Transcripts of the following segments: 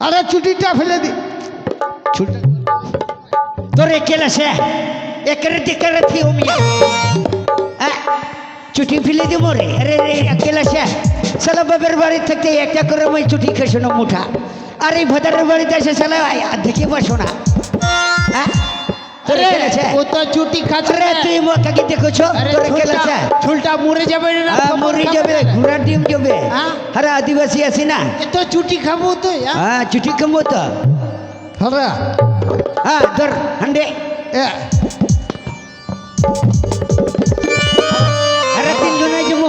আরে চুটিটা ফেলে দি। ছুটি তোর একেলা সে একরে টিকারে থি ও মিয়া চুটি ফেলে দিব রে। আরে রে একেলা সে সালা বাবার বাড়ি থেকে একটা করে মই খেছো না মুঠা। আর এই ভদারের বাড়িতে এসে সালা দেখে বসো না। আ, তোর আরে একেলা সে ও তো চুটি খাচ্ছে। আরে তুই মোকাকে দেখছ? আরে তোর চুলটা মরে যাবে না আ, যাবে ঘোড়া ডিম যাবে হ্যাঁ? আরে আদিবাসী আছি না। এ তো চুটি খাব তো হ্যাঁ? হ্যাঁ চুটি কমবো তো। হ্যাঁ হ্যাঁ ধর হান্ডে। আরে তিনজনে যাব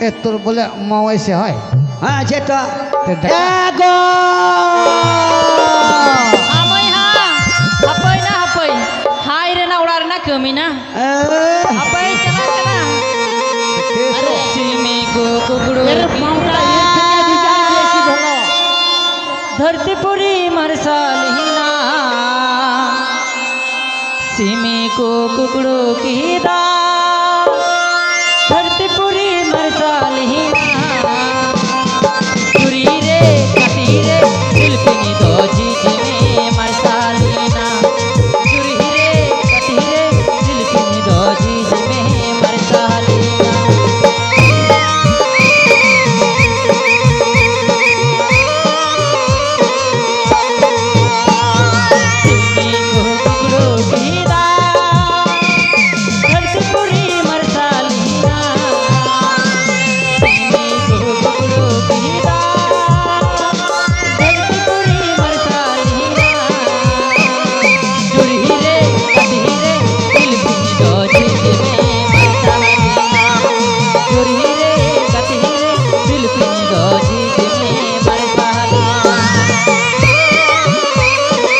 এ তোর বলে মাওয়াইছে হয়? হ্যাঁ আছে তো। তে मीना अबे चला चला। अरे सिमी को कुकड़ू धरतीपुरी मरसाल हिना सिमी को कुकड़ू की दा